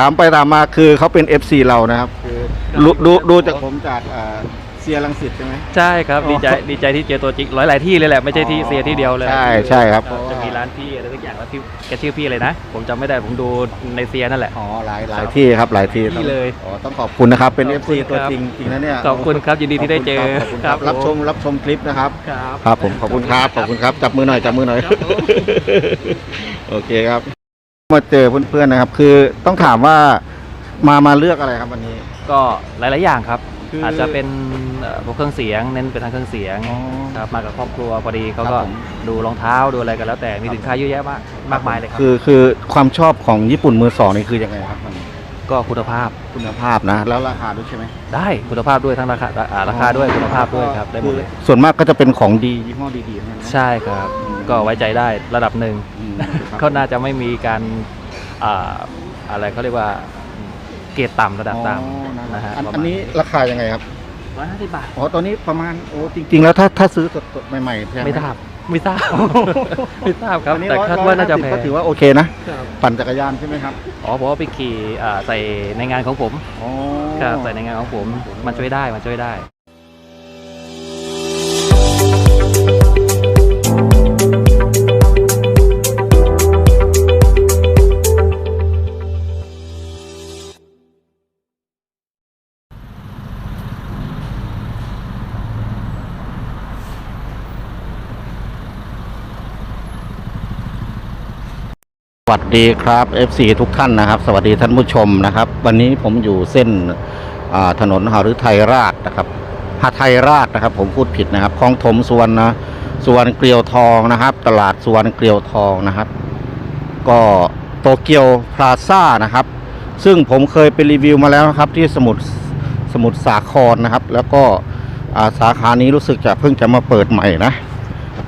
ถามไปถามมาคือเขาเป็น FC เรานะครับ คือดูดูดูจาก ผมจากอ่าเซียรังสิตใช่ไหม ใช่ครับอ๋อดีใจดีใจที่เจอตัวจริงหลายหลายๆที่เลยแหละไม่ใช่ที่เสียที่เดียวเลยใช่ใช่ครับ จะมีร้านพี่อะไรสักอย่างแล้วพี่แกชื่อพี่เลยนะ ผมจำไม่ได้ผมดูในเซียนั่นแหละ อ๋อหลายหลายที่ครับหลายที่ที่เลยอ๋อต้องขอบคุณนะครับเป็น ขอบ FC คุณตัวครับจริงจริงนะเนี่ยขอบคุณครับยินดีที่ได้เจอขอบคุณครับครับรับชมรับชมคลิปนะครับ ครับ ครับผมขอบคุณครับขอบคุณครับ จับมือหน่อยจับมือหน่อยครับผมโอเคครับ มาเจอเพื่อนๆนะครับ คือต้องถามว่ามามาเลือกอะไรครับวันนี้ ก็หลาย ๆ อย่างครับ คืออาจจะเป็นเอ่อพวกเครื่องเสียงเน้นเป็นทางเครื่องเสียงอ๋อ ครับมากับครอบครัวพอดีเขาครัก็บผม ดูรองเท้าดูอะไรกันแล้วแต่มีสินค้าเยอะแยะมากมากมายเลยครับคือคือความชอบของญี่ปุ่นมือสองนี่คือยังไงครับมันก็คุณภาพคุณภาพนะ แล้วราคาด้วยใช่ไหมได้คุณภาพด้วยทั้งราคาอ่าราคาด้วยคุณภาพด้วยครับได้หมดเลย ส่วนมากก็จะเป็นของดียี่ห้อดีๆทั้งนั้นนะใช่ครับอืม ก็ไว้ใจได้ระดับหนึ่งอืมครับเขาน่าจะไม่มีการอ่าอะไรเขาเรียกว่าเกรดต่ำระดับต่อ๋อำนะฮะอันอันนี้ราคายังไงครับร้อยห้าสิบบาทอ๋อตอนนี้ประมาณโอ้จริง ๆ แล้วถ้าถ้าซื้อสดๆใหม่ๆแพงหไม่ทราบไม่ทราบไม่ทราบครับอันนี้แต่ร้อยคาดว่าน่าจะร้อยแพห้สิบก็งถือว่าโอเคนะปั่นจักรยานใช่ไหมครับอ๋อผมว่าไปขี่อ่าใส่ในงานของผมอ๋อครับใส่ในงานของผมมันช่วยได้มันช่วยได้ วัสดีครับ FC ทุกท่านนะครับ สวัสดีท่านผู้ชมนะครับ วันนี้ผมอยู่เส้นถนนหฤทัยราชนะครับหาไทยราชนะครับ ผมพูดผิดนะครับคลองถมสวรรณสุวรรณเกลียวทองนะครับ ตลาดสวรรณเกลียวทองนะครับ ก็โตเกียวพลาซ่านะครับ ซึ่งผมเคยไปรีวิวมาแล้วนะครับ ที่สมุทรสมุทรสาครนะครับ แล้วก็สาขานี้รู้สึกจะเพิ่งจะมาเปิดใหม่นะ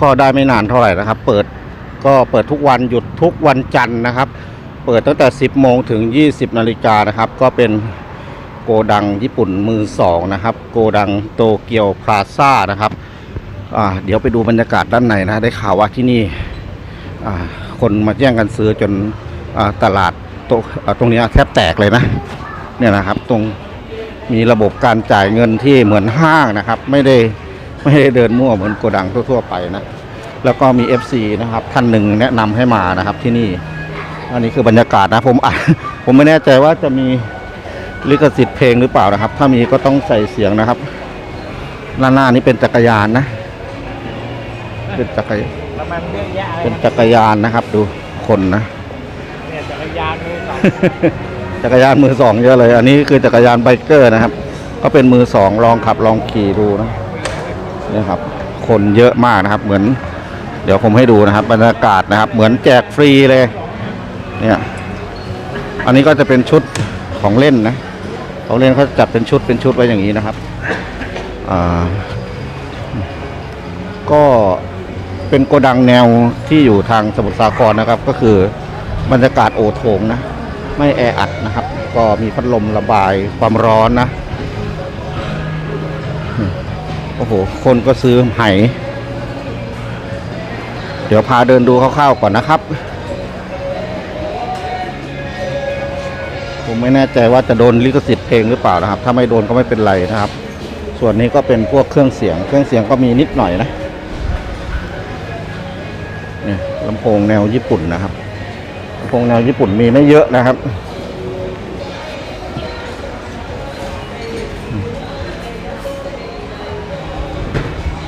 ก็ได้ไม่นานเท่าไหร่นะครับ เปิด ก็เปิดทุกวันหยุดทุกวันจันทร์นะครับ เปิดตั้งแต่ 10 โมงถึง 20 นาฬิกานะครับ ก็เป็นโกดังญี่ปุ่นมือสองนะครับ โกดังโตเกียวพลาซ่านะครับเดี๋ยวไปดูบรรยากาศด้านในนะได้ข่าวว่าที่นี่คนมาแย่งกันซื้อจนอตลาดโตอ่าตรงนี้แทบแตกเลยนะเนี่ยนะครับตรงมีระบบการจ่ายเงินที่เหมือนห้างนะครับ ไม่ได้ไม่ได้เดินมั่วเหมือนโกดังทั่ว ๆ ไปนะ แล้วก็มี FC นะครับท่านหนึ่งแนะนำให้มานะครับที่นี่ อันนี้คือบรรยากาศนะผมอะผมไม่แน่ใจว่าจะมีลิขสิทธิ์เพลงหรือเปล่านะครับ ถ้ามีก็ต้องใส่เสียงนะครับหน้าหน้านี้เป็นจักรยานนะ เป็นจักรยานประมาณเยอะแยะเลยเป็นจักรยานนะครับ ดูคนนะ เนี่ยจักรยานมือสองจักรยานมือสองเยอะเลย อันนี้คือจักรยานไบเกอร์นะครับ ก็เป็นมือสองลองขับลองขี่ดูนะเนี่ยครับ คนเยอะมากนะครับ เหมือน เดี๋ยวผมให้ดูนะครับ บรรยากาศนะครับ เหมือนแจกฟรีเลยเนี่ยอันนี้ก็จะเป็นชุดของเล่นนะของเล่นเขาจัดเป็นชุดเป็นชุดไว้อย่างนี้นะครับอ่าก็เป็นโกดังแนวที่อยู่ทางสมุทรสาครนะครับ ก็คือบรรยากาศโอโถงนะ ไม่แออัดนะครับ ก็มีพัดลมระบายความร้อนนะโอ้โห คนก็ซื้อไห ดี๋ยวพาเดินดูคร่าวๆก่อนนะครับ ผมไม่แน่ใจว่าจะโดนลิขสิทธิ์เพลงหรือเปล่านะครับ ถ้าไม่โดนก็ไม่เป็นไรนะครับ ส่วนนี้ก็เป็นพวกเครื่องเสียง เครื่องเสียงก็มีนิดหน่อยนะเนี่ยลำโพงแนวญี่ปุ่นนะครับลำโพงแนวญี่ปุ่นมีไม่เยอะนะครับ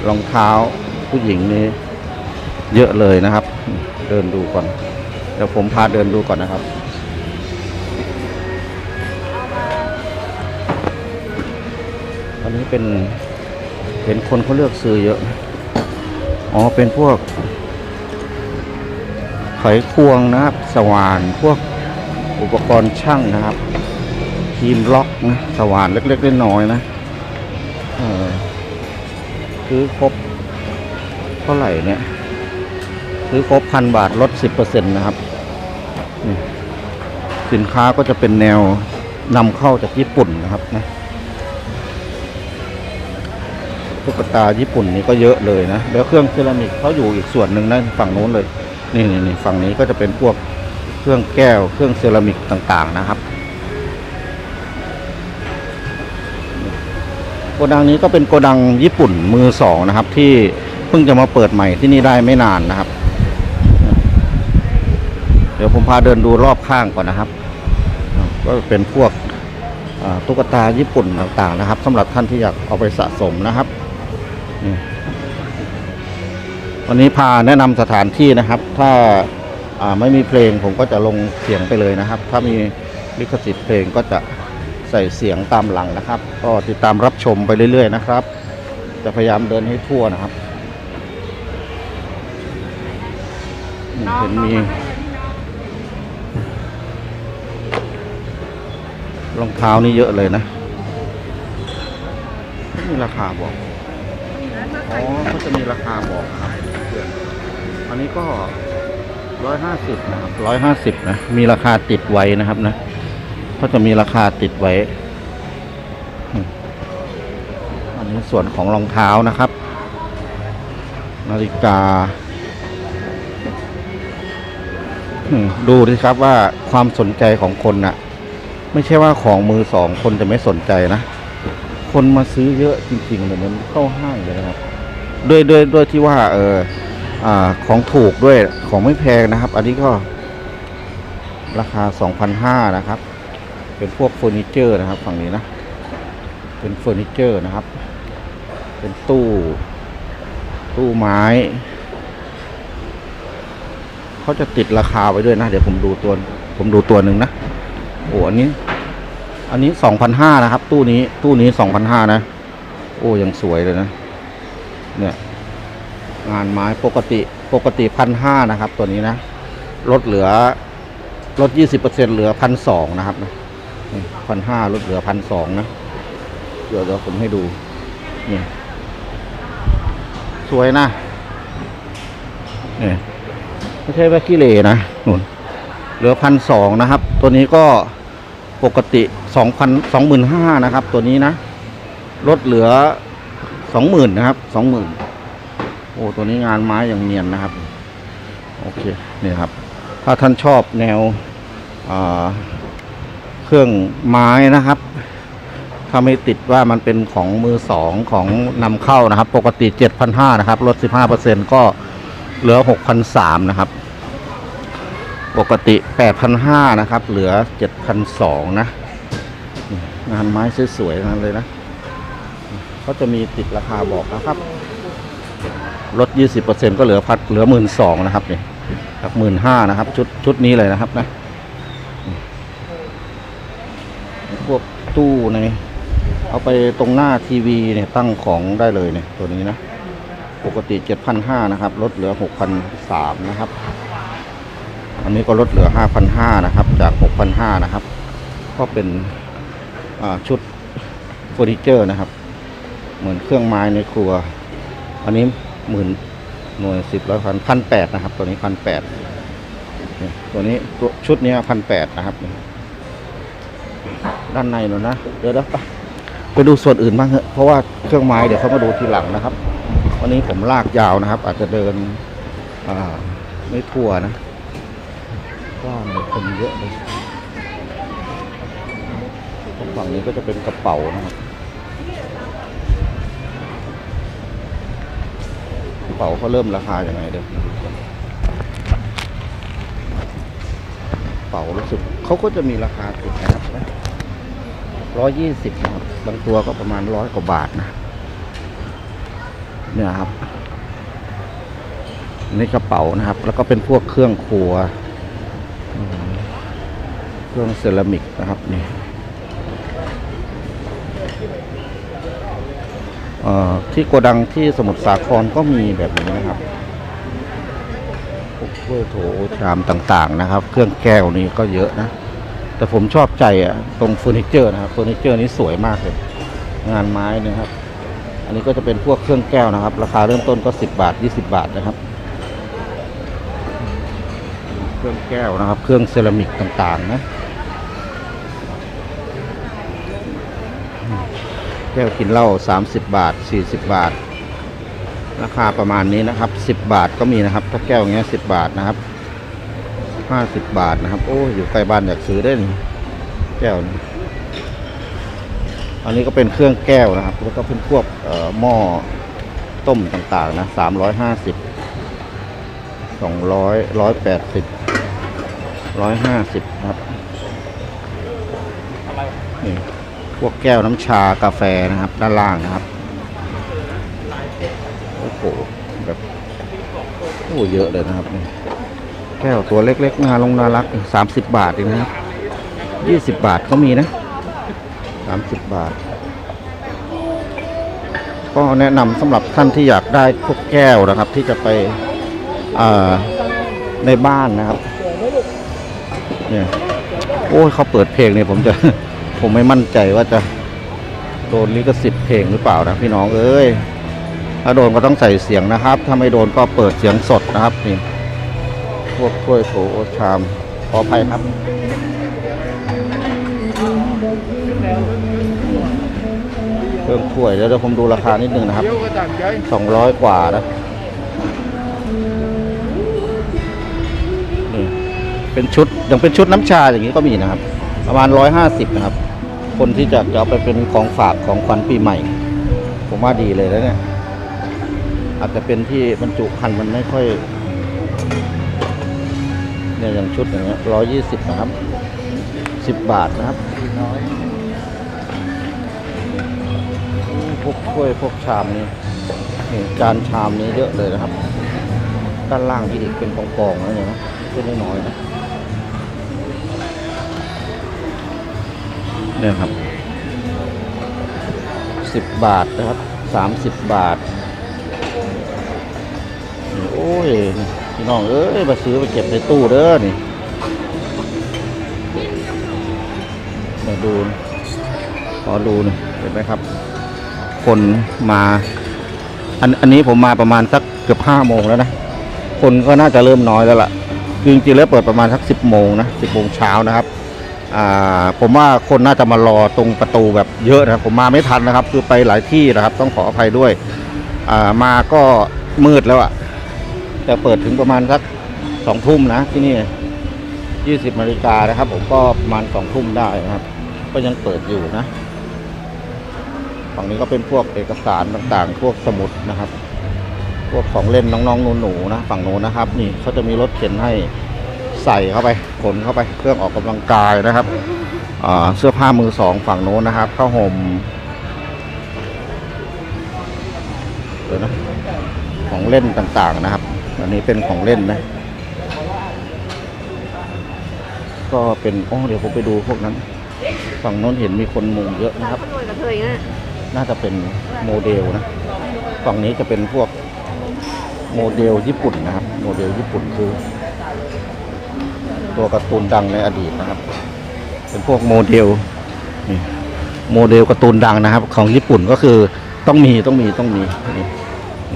รองเท้าผู้หญิงนี่ เยอะเลยนะครับ เดินดูก่อน เดี๋ยวผมพาเดินดูก่อนนะครับอันนี้เป็นเห็นคนเขาเลือกซื้อเยอะ อ๋อ เป็นพวก ไขควงนะครับ สว่าน พวกอุปกรณ์ช่างนะครับทีมล็อกนะ สว่านเล็กๆน้อยๆนะ เออซื้อครบเท่าไหร่เนี่ย ซื้อครบพันบาทลด 10%นะครับสินค้าก็จะเป็นแนวนำเข้าจากญี่ปุ่นนะครับนะตุ๊กตาญี่ปุ่นนี่ก็เยอะเลยนะ แล้วเครื่องเซรามิกเขาอยู่อีกส่วนหนึ่งนะฝั่งนู้นเลย นี่นี่นี่ฝั่งนี้ก็จะเป็นพวกเครื่องแก้ว เครื่องเซรามิกต่างๆนะครับโกดังนี้ก็เป็นโกดังญี่ปุ่นมือสองนะครับ ที่เพิ่งจะมาเปิดใหม่ที่นี่ได้ไม่นานนะครับ เดี๋ยวผมพาเดินดูรอบข้างก่อนนะครับ ก็เป็นพวกตุ๊กตาญี่ปุ่นต่างๆนะครับสำหรับท่านที่อยากเอาไปสะสมนะครับวันนี้พาแนะนำสถานที่นะครับ ถ้าไม่มีเพลงผมก็จะลงเสียงไปเลยนะครับ ถ้ามีลิขสิทธิ์เพลงก็จะใส่เสียงตามหลังนะครับ ก็ติดตามรับชมไปเรื่อย ๆ นะครับ จะพยายามเดินให้ทั่วนะครับ เห็นมี รองเท้านี่เยอะเลยนะไม่มีราคาบอก อ๋อเขาจะมีราคาบอกครับเพื่อนอันนี้ก็ร้อยห้าสิบนะครับร้อยห้าสิบนะ มีราคาติดไว้นะครับนะเขาจะมีราคาติดไว้อืมอันนี้ส่วนของรองเท้านะครับ นาฬิกาอืมดูดิครับว่าความสนใจของคนน่ะ ไม่ใช่ว่าของมือสองคนจะไม่สนใจนะ คนมาซื้อเยอะจริงๆเลยมันเข้าห้างเลยนะครับด้วยด้วยด้วยที่ว่า เอออ่าของถูกด้วยของไม่แพงนะครับ อันนี้ก็ ราคา2,500นะครับ เป็นพวกเฟอร์นิเจอร์นะครับ ฝั่งนี้นะ เป็นเฟอร์นิเจอร์นะครับ เป็นตู้ ตู้ไม้เขาจะติดราคาไว้ด้วยนะ เดี๋ยวผมดูตัว ผมดูตัวหนึ่งนะ โอ้อันนี้ อันนี้สองพันห้านะครับ ตู้นี้ตู้นี้สองพันห้านะ โอ้ยังสวยเลยนะ เนี่ยงานไม้ปกติปกติพันห้านะครับ ตัวนี้นะลดเหลือลดยี่สิบเปอร์เซ็นเหลือพันสองนะครับพันห้าลดเหลือพันสองนะเดี๋ยวเดี๋ยวผมให้ดูนี่สวยนะเนี่ยไม่ใช่ว่าขี้เหร่นะหนุน ลือพันสองนะครับ ตัวนี้ก็ปกติสองพันสองหมื่นห้านะครับ ตัวนี้นะลดเหลือสองหมื่นนะครับสองหมื่นโอ้ตัวนี้งานไม้อย่างเนียนนะครับ โอเคนี่ครับ ถ้าท่านชอบแนวเครื่องไม้นะครับ ถ้าไม่ติดว่ามันเป็นของมือสองของนำเข้านะครับ ปกติเจ็ดพันห้านะครับลดสิบห้าเปอร์เซ็นก็เหลือหกพันสามนะครับ ปกติ 8,500 นะครับ เหลือ 7,200 นะงานไม้สวยๆนั้นเลยนะเขาจะมีติดราคาบอกนะครับ ลด 20%ก็เหลือพัดเหลือ 12,000 นะครับนี่จาก15,000 นะครับ ชุดชุดนี้เลยนะครับนะพวกตู้ในเอาไปตรงหน้าทีวีเนี่ยตั้งของได้เลยเนี่ยตัวนี้นะ ปกติ 7,500 นะครับ ลดเหลือ 6,300 นะครับ อันนี้ก็ลดเหลือ 5,500นะครับ จาก 6,500นะครับ ก็เป็นชุดเฟอร์นิเจอร์นะครับ เหมือนเครื่องไม้ในครัว อันนี้หมื่นหน่วยสิบร้อยพันพันแปดนะครับ ตัวนี้พันแปดตัวนี้ตัวชุดนี้พันแปดนะครับ ด้านในหนูนะ เดี๋ยวเดี๋ยวไปไปดูส่วนอื่นบ้างเถอะเพราะว่าเครื่องไม้เดี๋ยวเขามาดูทีหลังนะครับ วันนี้ผมลากยาวนะครับ อาจจะเดินอ่าไม่ทั่วนะ ว้างเลยคนเยอะเลยฝั่งนี้ก็จะเป็นกระเป๋านะครับกระเป๋าเขาเริ่มราคาอย่างไงเดี๋ยวมาดูกันกระเป๋ารู้สึกเขาก็จะมีราคาติดนะครับร้อยยี่สิบบางตัวก็ประมาณร้อยกว่าบาทนะเนี่ยครับนี่กระเป๋านะครับ แล้วก็เป็นพวกเครื่องครัว เครื่องเซรามิกนะครับนี่ที่โกดังที่สมุทรสาครก็มีแบบนี้นะครับพวกถ้วยโถชามต่างๆนะครับ เครื่องแก้วนี้ก็เยอะนะ แต่ผมชอบใจอะตรงเฟอร์นิเจอร์นะครับเฟอร์นิเจอร์นี้สวยมากเลย งานไม้นะครับ อันนี้ก็จะเป็นพวกเครื่องแก้วนะครับ ราคาเริ่มต้นก็ 10 บาท 20 บาทนะครับ เครื่องแก้วนะครับ เครื่องเซรามิกต่างๆนะ แก้วกินเหล้า30 บาท 40 บาท ราคาประมาณนี้นะครับ 10 บาทก็มีนะครับ ถ้าแก้วอย่างเงี้ย10 บาทนะครับ 50 บาทนะครับ โอ้อยู่ใกล้บ้านอยากซื้อได้นแก้วนอันนี้ก็เป็นเครื่องแก้วนะครับ แล้วก็เป็นพวกเอ่อหม้อต้มต่างๆนะสามร้อยห้าสิบสองร้อยร้อยแปดสิบร้อยห้าสิบครับนี่ วกแก้วน้ำชากาแฟนะครับ ด้านล่างนะครับ โอ้โหแบบโอ้เยอะเลยนะครับ แก้วตัวเล็กๆน่าลงน่ารักสามสิบบาทเองนะครับยี่สิบบาทก็มีนะสามสิบบาท ก็แนะนำสำหรับท่านที่อยากได้พวกแก้วนะครับ ที่จะไปในบ้านนะครับเนี่ยโอ้ยเขาเปิดเพลงเนี่ยผมจะ ผมไม่มั่นใจว่าจะโดนลิขสิทธิ์เพลงหรือเปล่านะพี่น้องเอ้ยถ้าโดนก็ต้องใส่เสียงนะครับ ถ้าไม่โดนก็เปิดเสียงสดนะครับนี่พวกถ้วยโถชามขออภัยครับเครื่องถ้วยเดี๋ยวเดี๋ยวผมดูราคานิดนึงนะครับสองร้อยกว่านะเป็นชุดยังเป็นชุดน้ำชาอย่างนี้ก็มีนะครับ ประมาณร้อยห้าสิบนะครับ คนที่จะจะเอาไปเป็นของฝากของขวัญปีใหม่ ผมว่าดีเลยแล้วเนี่ย อาจจะเป็นที่บรรจุภัณฑ์มันไม่ค่อย เนี่ยอย่างชุดอย่างเงี้ยร้อยยี่สิบนะครับสิบบาทนะครับพวกถ้วยพวกชามนี่นี่จานชามนี้เยอะเลยนะครับ ด้านล่างที่อีกเป็นกองๆนะเนี่ยนะเป็นน้อยๆนะ เนี่ยครับสิบบาทนะครับสามสิบบาทนี่โอ้ยพี่น้องเอ้ยมาซื้อไปเก็บในตู้เด้อนี่มาดูขอดูหนะเห็นไหมครับ คนมาอันอันนี้ผมมาประมาณสักเกือบห้าโมงแล้วนะ คนก็น่าจะเริ่มน้อยแล้วล่ะ จริงๆแล้วเปิดประมาณสักสิบโมงนะสิบโมงเช้านะครับ ผมว่าคนน่าจะมารอตรงประตูแบบเยอะนะครับ ผมมาไม่ทันนะครับ คือไปหลายที่นะครับ ต้องขออภัยด้วยามาก็มืดแล้วอะ่ะจะเปิดถึงประมาณสักสองทุ่มนะที่นี่ยี่สิบนาฬิกานะครับ ผมก็ประมาณสองทุ่มได้นะครับ ก็ยังเปิดอยู่นะฝั่งนี้ก็เป็นพวกเอกสารต่างๆ พวกสมุดนะครับ พวกของเล่นน้องๆหนูๆนะ ฝั่งโน้นนะครับ นี่เขาจะมีรถเข็นให้ ใส่เข้าไปขนเข้าไปเครื่องออกกำลังกายนะครับเสื้อผ้ามือสองฝั่งโน้นนะครับข้าวห่มเดี๋ยวนะของเล่นต่างๆนะครับ อันนี้เป็นของเล่นนะ ก็เป็นอ๋อเดี๋ยวผมไปดูพวกนั้น ฝั่งโน้นเห็นมีคนมุงเยอะนะครับ น่าจะเป็นโมเดลนะ ฝั่งนี้จะเป็นพวกโมเดลญี่ปุ่นนะครับ โมเดลญี่ปุ่นคือ ตัวการ์ตูนดังในอดีตนะครับ เป็นพวกโมเดลโมเดลการ์ตูนดังนะครับ ของญี่ปุ่นก็คือต้องมีต้องมีต้องมีนี่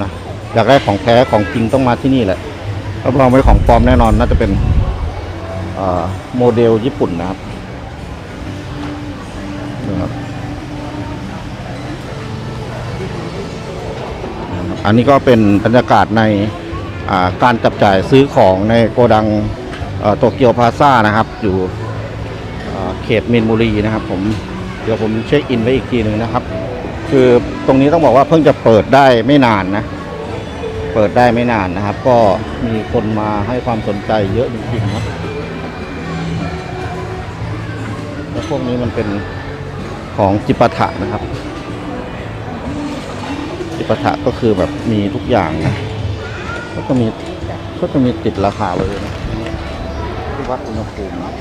นะอยากได้ของแท้ของจริงต้องมาที่นี่แหละรับรองไม่ของปลอมแน่นอนน่าจะเป็นโมเดลญี่ปุ่นนะครับนะครับอันนี้ก็เป็นบรรยากาศในการจับจ่ายซื้อของในโกดัง โตเกียวพาซ่านะครับ อยู่เขตมินบุรีนะครับ ผมเดี๋ยวผมเช็คอินไว้อีกทีหนึ่งนะครับ คือตรงนี้ต้องบอกว่าเพิ่งจะเปิดได้ไม่นานนะ เปิดได้ไม่นานนะครับ ก็มีคนมาให้ความสนใจเยอะจริงๆครับแล้วพวกนี้มันเป็นของจิปาถะนะครับ จิปาถะก็คือแบบมีทุกอย่างนะก็จะมีก็จะมีติดราคาไว้เลยนะ วัดอุณหภูมินะ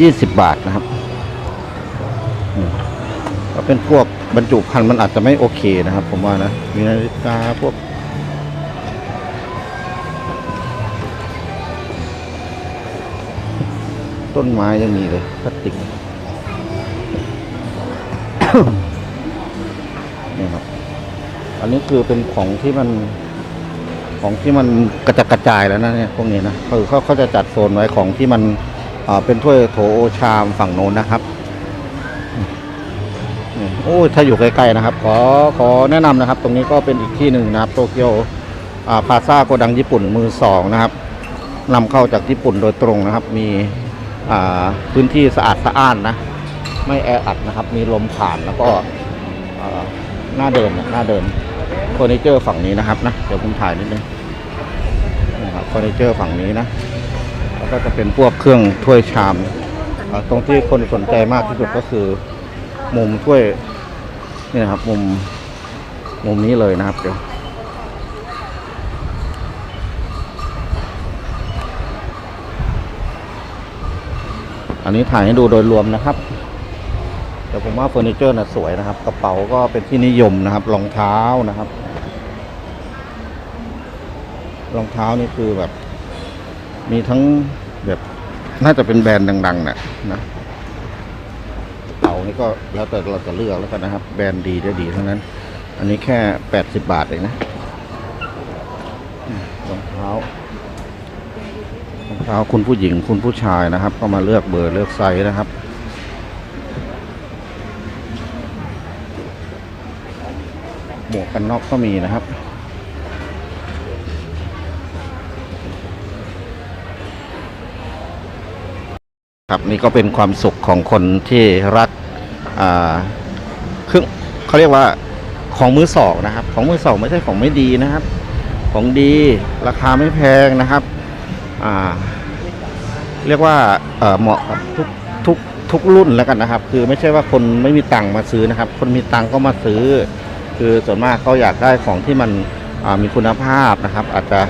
ยี่สิบบาทนะครับก็เป็นพวกบรรจุภัณฑ์มันอาจจะไม่โอเคนะครับ ผมว่านะ มีนาฬิกาพวกต้นไม้ยังมีเลยพลาสติกนี่ครับ อันนี้คือเป็นของที่มัน ของที่มันกระจัดกระจายแล้วนะเนี่ยพวกนี้นะคือเขาเขาจะจัดโซนไว้ของที่มันเป็นถ้วยโถโอชามฝั่งโน้นนะครับโอ้ถ้าอยู่ใกล้ๆนะครับ ขอขอแนะนำนะครับ ตรงนี้ก็เป็นอีกที่หนึ่งนะครับโตเกียวพาซาโกดังญี่ปุ่นมือสองนะครับนำเข้าจากญี่ปุ่นโดยตรงนะครับ มีพื้นที่สะอาดสะอ้านนะไม่แออัดนะครับ มีลมผ่านแล้วก็เอ่อหน้าเดินน่ะหน้าเดิน เฟอร์นิเจอร์ฝั่งนี้นะครับนะเดี๋ยวผมถ่ายนิดนึงนะครับเฟอร์นิเจอร์ฝั่งนี้นะแล้วก็จะเป็นพวกเครื่องถ้วยชามตรงที่คนสนใจมากที่สุดก็คือ มุมถ้วยนี่นะครับ มุมมุมนี้เลยนะครับเดี๋ยวอันนี้ถ่ายให้ดูโดยรวมนะครับ แต่ผมว่าเฟอร์นิเจอร์น่ะสวยนะครับ กระเป๋าก็เป็นที่นิยมนะครับรองเท้านะครับ รองเท้านี่คือแบบ มีทั้งแบบน่าจะเป็นแบรนด์ดังๆน่ะนะกระเป๋านี่ก็แล้วแต่เราจะเลือกแล้วกันนะครับ แบรนด์ดีได้ดีทั้งนั้น อันนี้แค่แปดสิบบาทเองนะรองเท้ารองเท้าคุณผู้หญิงคุณผู้ชายนะครับ ก็มาเลือกเบอร์เลือกไซส์นะครับ หมวกกันน็อกก็มีนะครับ ครับนี่ก็เป็นความสุขของคนที่รักเครื่องเขาเรียกว่าของมือสองนะครับ ของมือสองไม่ใช่ของไม่ดีนะครับ ของดีราคาไม่แพงนะครับเรียกว่าเอ่อเหมาะกับทุกทุกทุกรุ่นแล้วกันนะครับ คือไม่ใช่ว่าคนไม่มีตังค์มาซื้อนะครับ คนมีตังค์ก็มาซื้อ คือส่วนมากเขาอยากได้ของที่มันมีคุณภาพนะครับ อาจจะ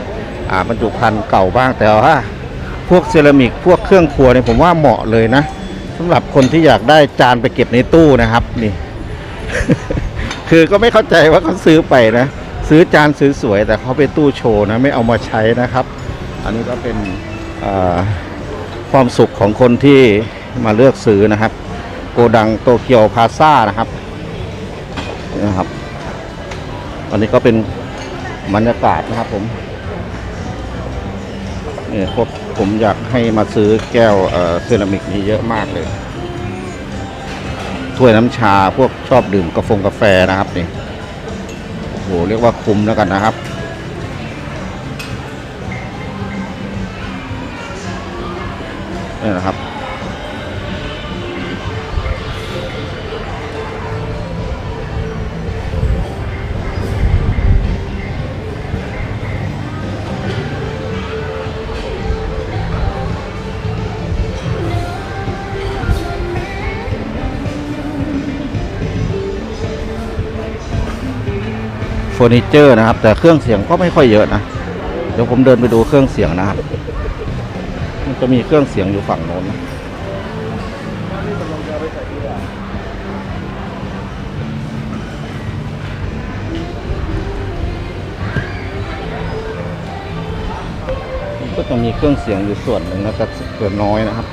บรรจุภัณฑ์เก่าบ้างแต่ว่าพวกเซรามิกพวกเครื่องครัวเนี่ยผมว่าเหมาะเลยนะสำหรับคนที่อยากได้จานไปเก็บในตู้นะครับนี่ คือก็ไม่เข้าใจว่าเขาซื้อไปนะ ซื้อจานซื้อสวยแต่เขาไปตู้โชว์นะไม่เอามาใช้นะครับ อันนี้ก็เป็นความสุขของคนที่มาเลือกซื้อนะครับ โกดังโตเกียวพาซ่านะครับนะครับ อันนี้ก็เป็นบรรยากาศนะครับผมเนี่ยพวกผมอยากให้มาซื้อแก้วเซรามิกนี้เยอะมากเลย ถ้วยน้ำชาพวกชอบดื่มกาแฟกาแฟนะครับนี่โอ้โหเรียกว่าคุ้มแล้วกันนะครับนี่นะครับ เฟอร์นิเจอร์นะครับ แต่เครื่องเสียงก็ไม่ค่อยเยอะนะ เดี๋ยวผมเดินไปดูเครื่องเสียงนะครับ มันจะมีเครื่องเสียงอยู่ฝั่งโน้นนะก็จะมีเครื่องเสียงอยู่ส่วนหนึ่งนะแต่ส่วนน้อยนะครับ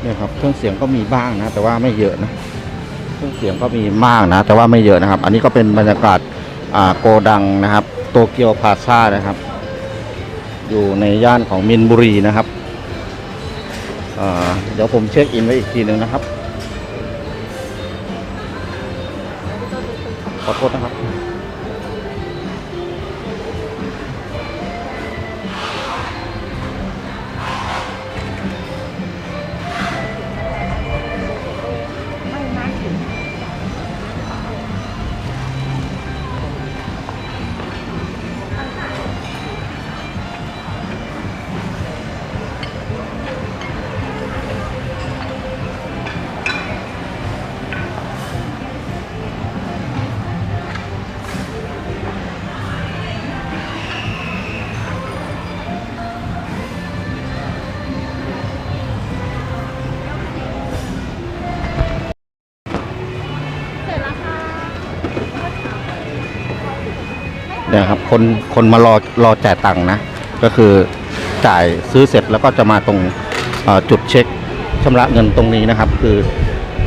เนี่ยครับเครื่องเสียงก็มีบ้างนะ แต่ว่าไม่เยอะนะ เครื่องเสียงก็มีมากนะ แต่ว่าไม่เยอะนะครับ อันนี้ก็เป็นบรรยากาศโกดังนะครับ โตเกียวพาซ่านะครับ อยู่ในย่านของมินบุรีนะครับเดี๋ยวผมเช็คอินไว้อีกทีหนึ่งนะครับ ขอโทษนะครับ เนี่ยครับคนคนมารอรอจ่ายตังค์นะ ก็คือจ่ายซื้อเสร็จแล้วก็จะมาตรงจุดเช็คชำระเงินตรงนี้นะครับ คือ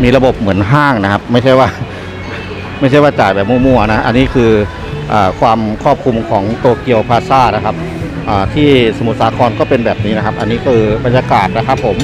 มีระบบเหมือนห้างนะครับ ไม่ใช่ว่า ไม่ใช่ว่าจ่ายแบบมั่วๆนะ อันนี้คืออความครอบคลุมของโตเกียวพาซ่านะครับที่สมุทรสาครก็เป็นแบบนี้นะครับ อันนี้คือบรรยากาศนะครับผม